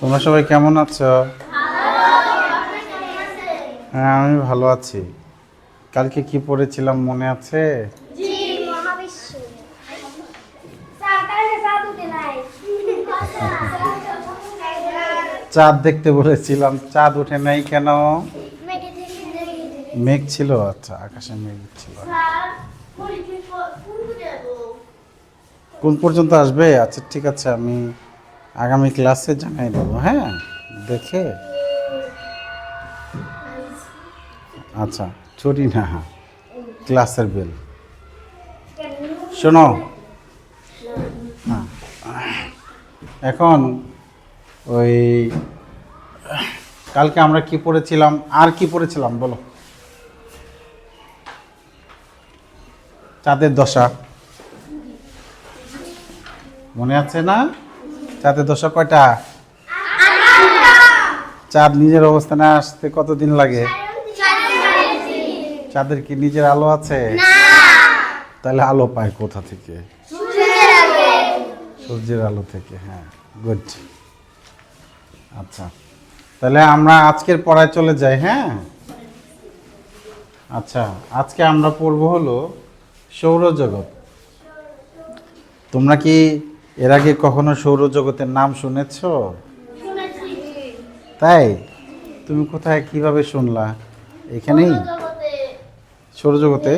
তোমরা সবাই কেমন আছো? হ্যাঁ আমি ভালো আছি। কালকে কি পড়েছিলাম মনে আছে? চাঁদ দেখতে বলেছিলাম। চাঁদ ওঠে নাই কেন? মেঘে ছিল? আচ্ছা আকাশে মেঘ ছিল। কোন পর্যন্ত আসবে? আচ্ছা ঠিক আছে আমি আগামী ক্লাসে জানাই দেবো হ্যাঁ? দেখে? আচ্ছা চুরি না হ্যাঁ। ক্লাসের বেল। শোনো। হ্যাঁ। এখন ওই, কালকে আমরা কি পড়েছিলাম? আর কি পড়েছিলাম, বলো? চাঁদের দশা। মনে আছে না? চাঁদের দশা কয়টা? চাঁদ নিজের অবস্থানে আসতে কতদিন লাগে? চাঁদের কি নিজের আলো আছে? তাহলে আলো পায় কোথা থেকে? সূর্যের আলো থেকে হ্যাঁ গুড আচ্ছা তাহলে আমরা আজকের পড়ায় চলে যাই হ্যাঁ? আচ্ছা আজকে আমরা পড়ব হলো সৌরজগৎ। তোমরা কি এর আগে কখনো সৌরজগতের নাম শুনেছো? তাই? তুমি কোথায় কীভাবে শুনলা? এখানেই? সৌরজগতে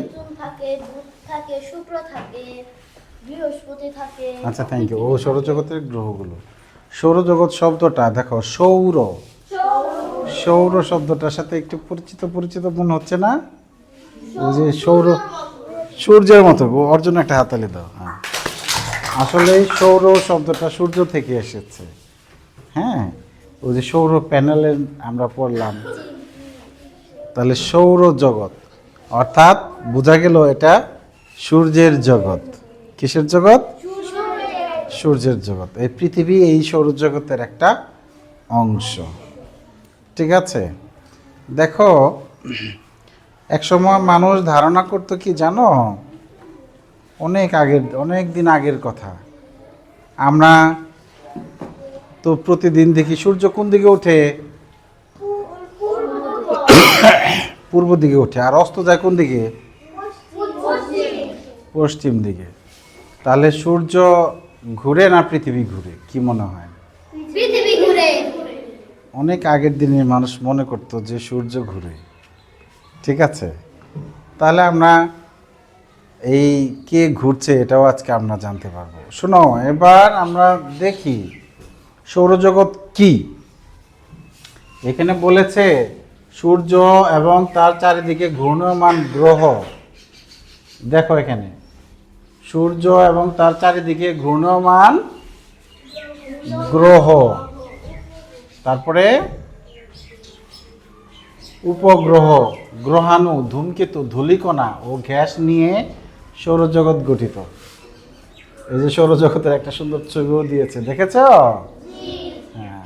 আচ্ছা থ্যাংক ইউ ও সৌরজগতের গ্রহগুলো। সৌরজগৎ শব্দটা দেখো সৌর। সৌর শব্দটার সাথে একটু পরিচিত পরিচিত মনে হচ্ছে না? ওই যে সৌর সূর্যের মতো। ওর জন্য একটা হাতালি দাও হ্যাঁ। আসলে সৌর শব্দটা সূর্য থেকে এসেছে। হ্যাঁ? ওই যে সৌর প্যানেলে আমরা পড়লাম। তাহলে সৌর জগৎ। অর্থাৎ বোঝা গেল এটা সূর্যের জগৎ। কিসের জগৎ? সূর্যের জগৎ। এই পৃথিবী এই সৌরজগতের একটা অংশ। ঠিক আছে? দেখো একসময় মানুষ ধারণা করতো কি জানো? অনেক আগের অনেক দিন আগের কথা। আমরা তো প্রতিদিন দেখি সূর্য কোন দিকে ওঠে? পূর্ব দিকে ওঠে। আর অস্ত যায় কোন দিকে? পশ্চিম দিকে। তাহলে সূর্য ঘুরে না পৃথিবী ঘুরে? কি মনে হয়? অনেক আগের দিনে মানুষ মনে করতো যে সূর্য ঘুরে। ঠিক আছে? তাহলে আমরা এই কে ঘুরছে এটাও আজকে আমরা জানতে পারব। শোনো, এবার আমরা দেখি সৌরজগৎ কি। এখানে বলেছে সূর্য এবং তার চারিদিকে ঘূর্ণমান গ্রহ। দেখো এখানে, সূর্য এবং তার চারিদিকে ঘূর্ণমান গ্রহ। তারপরে উপগ্রহ, গ্রহাণু, ধূমকেতু, ধূলিকণা ও গ্যাস নিয়ে সৌরজগৎ গঠিত। এই যে সৌরজগতের একটা সুন্দর ছবিও দিয়েছে, দেখেছ? হ্যাঁ।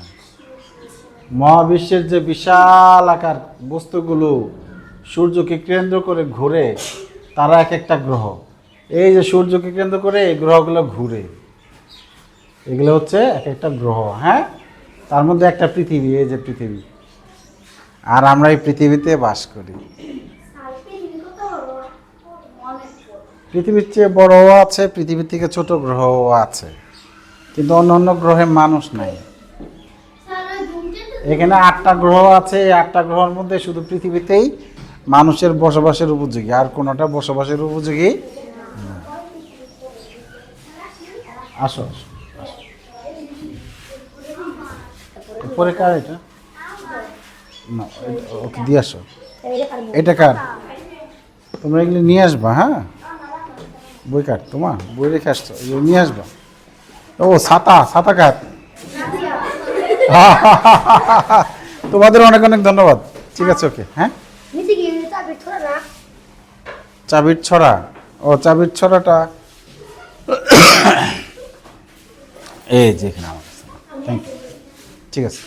মহাবিশ্বের যে বিশাল আকার বস্তুগুলো সূর্যকে কেন্দ্র করে ঘুরে, তারা এক একটা গ্রহ। এই যে সূর্যকে কেন্দ্র করে এই গ্রহগুলো ঘুরে, এগুলো হচ্ছে এক একটা গ্রহ হ্যাঁ? তার মধ্যে একটা পৃথিবী, এই যে পৃথিবী। আর আমরা এই পৃথিবীতে বাস করি আর পৃথিবী কত বড় অনেক বড় পৃথিবীর চেয়ে বড়ও আছে, পৃথিবীর থেকে ছোট গ্রহও আছে। কিন্তু অন্য অন্য গ্রহে মানুষ নাই। এখানে আটটা গ্রহ আছে, এই আটটা গ্রহের মধ্যে শুধু পৃথিবীতেই মানুষের বসবাসের উপযোগী, আর কোনোটা বসবাসের উপযোগী আসো আসো। কার এটা? না দিয়ে আসো। এটা কার? তোমরা এগুলি নিয়ে আসবা হ্যাঁ? বই কাট তোমা, বই রেখে আসছো নিয়ে আসবা। ও, ছাতা ছাতা কার তোমাদের অনেক অনেক ধন্যবাদ। ঠিক আছে, ওকে হ্যাঁ? চাবির ছড়া। ও, চাবির ছড়াটা। এই যে এখানে আমার থ্যাংক ইউ ঠিক আছে।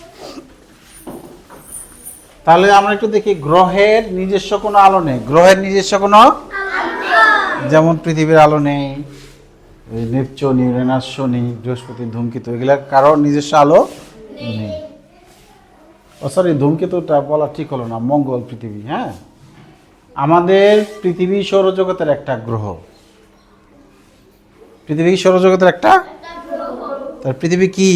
তাহলে আমরা একটু দেখি, গ্রহের নিজস্ব কোনো আলো নেই। গ্রহের নিজস্ব কোনো যেমন পৃথিবীর আলো নেই ওই নেপচুন ইউরেনাস শনি বৃহস্পতি ধূমকেতু এগুলার কারোর নিজস্ব আলো নেই। ও সরি ধূমকেতুটা বলা ঠিক হলো না মঙ্গল পৃথিবী হ্যাঁ? আমাদের পৃথিবী সৌরজগতের একটা গ্রহ। পৃথিবী সৌরজগতের একটা তার পৃথিবী কি?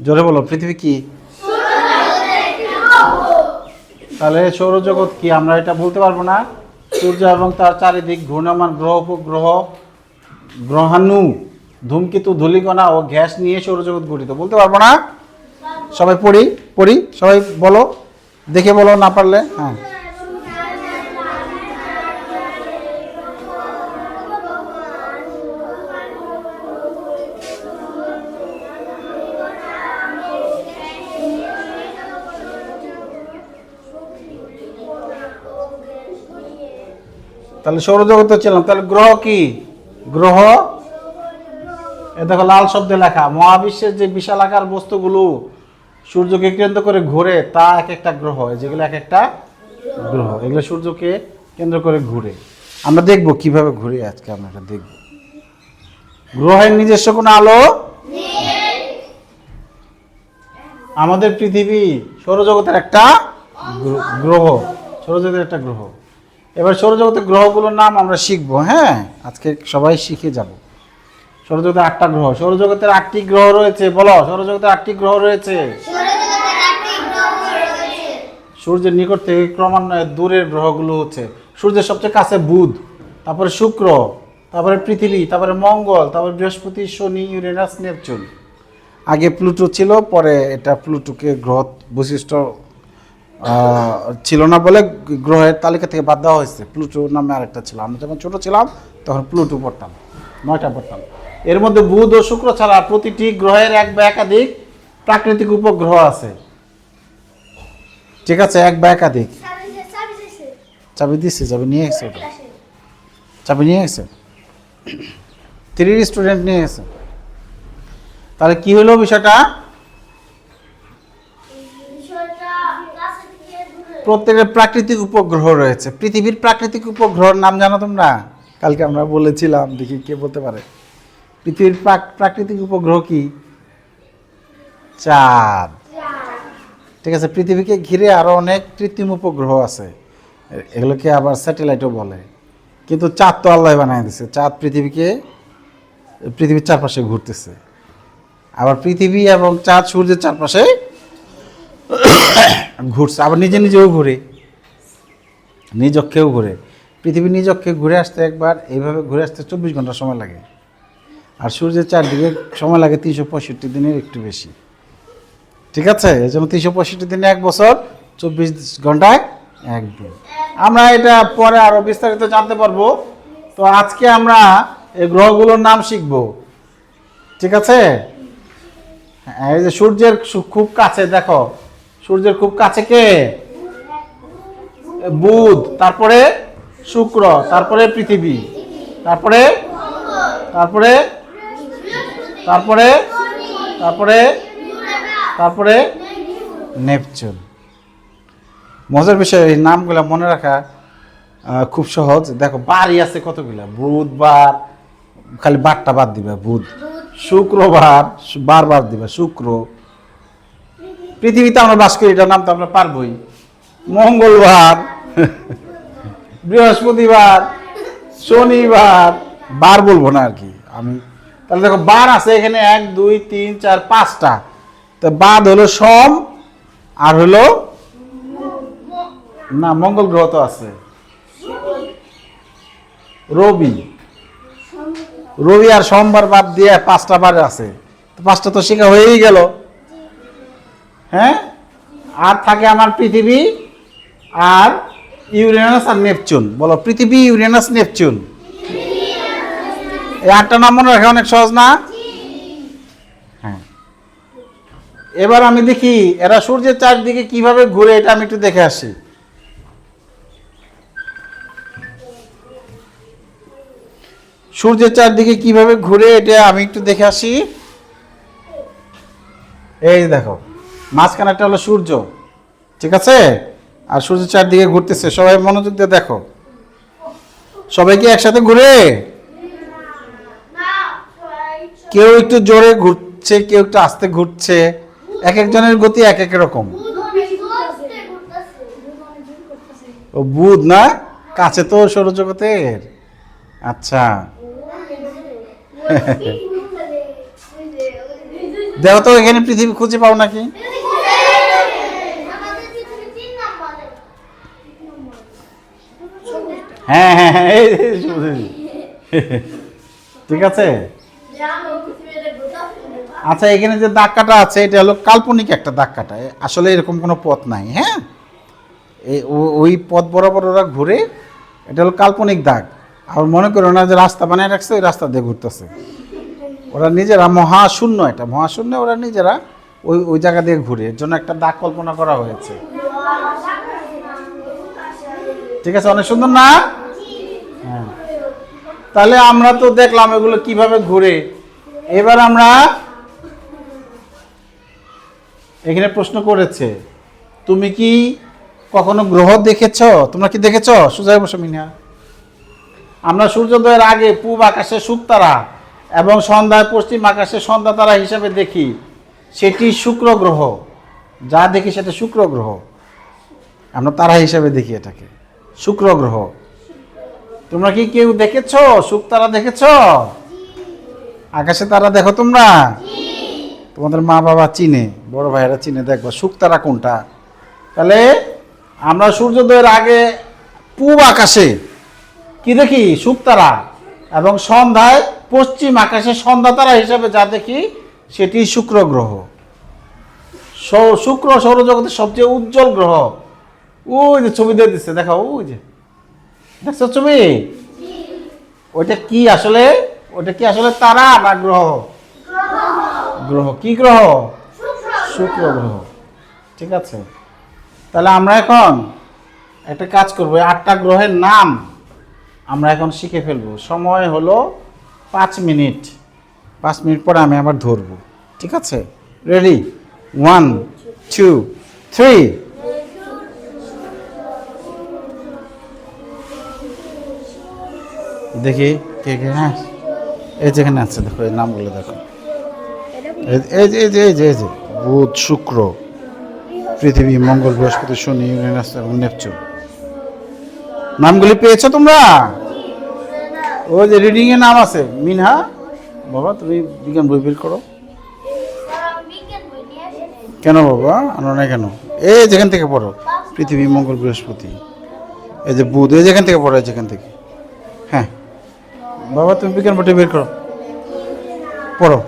জোরে বলো পৃথিবী কি? তাহলে সৌরজগৎ কি আমরা এটা বলতে পারব না? সূর্য এবং তার চারিদিক ঘূর্ণমান গ্রহ, উপগ্রহ, গ্রহাণু, ধূমকেতু, ধূলিকণা ও গ্যাস নিয়ে সৌরজগৎ গঠিত। বলতে পারব না? সবাই পড়ি? পড়ি? সবাই বলো? দেখে বলো, না পারলে? হ্যাঁ। তাহলে সৌরজগতে ছিলাম, তাহলে গ্রহ কি? গ্রহ? এ দেখো লাল শব্দে লেখা, মহাবিশ্বের যে বিশাল আকার বস্তুগুলো সূর্যকে কেন্দ্র করে ঘুরে, তা এক একটা গ্রহ যেগুলো এক একটা গ্রহ, এগুলো সূর্যকে কেন্দ্র করে ঘুরে। আমরা দেখব কীভাবে ঘুরে আজকে আমরা এটা দেখব। গ্রহের নিজস্ব কোনো আলো? আমাদের পৃথিবী সৌরজগতের একটা গ্রহ, সৌরজগতের একটা গ্রহ। এবার সৌরজগতের গ্রহগুলোর নাম আমরা শিখব হ্যাঁ? আজকে সবাই শিখে যাব। সৌরজগতের আটটা গ্রহ, সৌরজগতের আটটি গ্রহ রয়েছে, বলো, সৌরজগতের আটটি গ্রহ রয়েছে? সূর্যের নিকট থেকে ক্রমান্বয়ে দূরের গ্রহগুলো হচ্ছে, সূর্যের সবচেয়ে কাছে বুধ, তারপরে শুক্র, তারপরে পৃথিবী, তারপরে মঙ্গল, তারপরে বৃহস্পতি, শনি, ইউরেনাস, নেপচুন। আগে প্লুটো ছিল, পরে এটা প্লুটোকে গ্রহ বৈশিষ্ট্য ছিল না বলে গ্রহের তালিকা থেকে বাদ দেওয়া হয়েছে। প্লুটো নামে আরেকটা ছিল। আমরা যখন ছোট ছিলাম তখন প্লুটো পড়তাম নয়টা পড়তাম। এর মধ্যে বুধ ও শুক্র ছাড়া প্রতিটি গ্রহের এক বা একাধিক প্রাকৃতিক উপগ্রহ আছে। ঠিক আছে এক বা একাধিক। চাবি দিচ্ছে চাবি নিয়ে গেছে ওটা। চাবি নিয়ে গেছে? থ্রি স্টুডেন্ট নিয়ে গেছে। তাহলে কি হলো বিষয়টা? প্রত্যেকের প্রাকৃতিক উপগ্রহ রয়েছে। পৃথিবীর প্রাকৃতিক উপগ্রহর নাম জানো তোমরা? কালকে আমরা বলেছিলাম, দেখি কে বলতে পারে। পৃথিবীর প্রাকৃতিক উপগ্রহ কি? চাঁদ। ঠিক আছে, পৃথিবীকে ঘিরে আরও অনেক কৃত্রিম উপগ্রহ আছে। এগুলোকে আবার স্যাটেলাইটও বলে। কিন্তু চাঁদ তো আল্লাহ বানাই দিছে। চাঁদ পৃথিবীকে, পৃথিবীর চারপাশে ঘুরতেছে। আবার পৃথিবী এবং চাঁদ সূর্যের চারপাশে ঘুরছে, আবার নিজে নিজেও ঘুরে। নিজ অক্ষেও ঘুরে। পৃথিবী নিজ অক্ষে ঘুরে আসতে একবার, এইভাবে ঘুরে আসতে চব্বিশ ঘণ্টা সময় লাগে। আর সূর্যের চারদিকে সময় লাগে তিনশো পঁয়ষট্টি দিনের একটু বেশি। ঠিক আছে? এই জন্য তিনশো পঁয়ষট্টি দিনে এক বছর, চব্বিশ ঘন্টায় একদিন আমরা এটা পরে আরও বিস্তারিত জানতে পারব। তো আজকে আমরা এই গ্রহগুলোর নাম শিখব। ঠিক আছে? এই যে সূর্যের খুব কাছে, দেখো। সূর্যের খুব কাছে কে? বুধ। তারপরে শুক্র। তারপরে পৃথিবী। তারপরে? তারপরে? তারপরে? তারপরে? তারপরে? নেপচুন। মজার বিষয়, এই নামগুলো মনে রাখা খুব সহজ। দেখো, বারই আছে কতগুলো? বুধবার, খালি বারটা বাদ দিবে, বুধ। শুক্রবার, বারবার দিবে, শুক্র। পৃথিবীতে আমরা বাস করি এটার নাম তো আমরা পারবই। মঙ্গলবার বৃহস্পতিবার শনিবার। বার বলব না আর কি আমি তাহলে দেখো বার আছে এখানে এক দুই তিন চার পাঁচটা। তো বাদ হলো সোম আর হলো না মঙ্গল গ্রহ তো আছে। রবি। রবি আর সোমবার বাদ দিয়ে পাঁচটা বার আছে। তো পাঁচটা তো শেখা হয়েই গেল। হ্যাঁ? আর থাকে আমার পৃথিবী আর ইউরেনাস আর নেপচুন। বলো, পৃথিবী, ইউরেনাস, নেপচুন। এই আটটা নাম মনে রাখা অনেক সহজ না? হ্যাঁ। এবার আমি দেখি, এরা সূর্যের চারদিকে কীভাবে ঘুরে, এটা আমি একটু দেখে আসি। সূর্যের চারদিকে কীভাবে ঘুরে, এটা আমি একটু দেখে আসি। এই দেখো। মাঝখানেটা হলো সূর্য ঠিক আছে? আর সূর্যের চারদিকে ঘুরতেছে সবাই মনোযোগ দিয়ে দেখো। সবাই কি একসাথে ঘুরে? কেউ একটু জোরে ঘুরছে কেউ একটু আস্তে ঘুরছে এক একজনের গতি এক এক রকম। ও বুধ না? কাছে তো সৌরজগতের। আচ্ছা। দেখো তো এখানে পৃথিবী খুঁজে পাও নাকি আমাদের পৃথিবী তিন নম্বরে হ্যাঁ হ্যাঁ হ্যাঁ। ঠিক আছে? আচ্ছা এখানে যে দাগ কাটা আছে, এটা হলো কাল্পনিক একটা দাগ কাটা আসলে এরকম কোনো পথ নাই হ্যাঁ? ওই পথ বরাবর ওরা ঘুরে, এটা হলো কাল্পনিক দাগ। আর মনে করো না যে রাস্তা বানিয়ে রাখছে, ওই রাস্তা দিয়ে ঘুরতেছে। ওরা নিজেরা মহাশূন্য এটা, মহাশূন্য ওরা নিজেরা ওই ওই জায়গা দিয়ে ঘুরে। এর জন্য একটা দাগ কল্পনা করা হয়েছে। ঠিক আছে, অনেক সুন্দর না? তাহলে আমরা তো দেখলাম এগুলো কীভাবে ঘুরে। এবার আমরা এখানে প্রশ্ন করেছে, তুমি কি কখনো গ্রহ দেখেছ? তোমরা কি দেখেছ? সুজয় মিনা। আমরা সূর্যোদয়ের আগে পূব আকাশে শুকতারা এবং সন্ধ্যায় পশ্চিম আকাশে সন্ধ্যা তারা হিসাবে দেখি, সেটি শুক্র গ্রহ। যা দেখি সেটা শুক্র গ্রহ। আমরা তারা হিসাবে দেখি এটাকে। শুক্র গ্রহ। তোমরা কি কেউ দেখেছ? শুকতারা দেখেছ? আকাশে তারা দেখো তোমরা? তোমাদের মা বাবা চিনে, বড় ভাইয়েরা চিনে, দেখবা শুকতারা কোনটা? তাহলে আমরা সূর্যোদয়ের আগে পূব আকাশে কি দেখি? শুকতারা এবং সন্ধ্যায় পশ্চিম আকাশে সন্ধ্যা তারা হিসাবে যা দেখি, সেটি শুক্র গ্রহ। শুক্র সৌরজগতের সবচেয়ে উজ্জ্বল গ্রহ। ওই যে ছবি দিয়ে দিচ্ছে দেখো ওই যে। দেখছ ছবি ওইটা কি আসলে? ওটা কি আসলে তারা না গ্রহ? গ্রহ। কি গ্রহ? শুক্র গ্রহ। ঠিক আছে। তাহলে আমরা এখন একটা কাজ করব আটটা গ্রহের নাম আমরা এখন শিখে ফেলব। সময় হলো পাঁচ মিনিট। পাঁচ মিনিট পরে আমি আবার ধরবো। ঠিক আছে? রেডি ওয়ান টু থ্রি দেখি, কে কে হ্যাঁ। এই যেখানে আছে, দেখো, এই নামগুলো দেখো। এই- যে এই যে এই যে এই যে, বুধ, শুক্র, পৃথিবী, মঙ্গল, বৃহস্পতি, শনি, ইউরেনাস এবং নেপচুন। নামগুলি পেয়েছ তোমরা? ওই যে রিডিং এর নাম আছে, মিনহা। বাবা, তুমি বিজ্ঞান বই বের করো। কেন বাবা? আনো না কেন? এই যেখান থেকে পড়ো, পৃথিবী, মঙ্গল, বৃহস্পতি। এই যে বুধ, এই যেখান থেকে পড়ো যেখান থেকে। হ্যাঁ। বাবা তুমি বিজ্ঞান বইটা বের করো। পড়ো।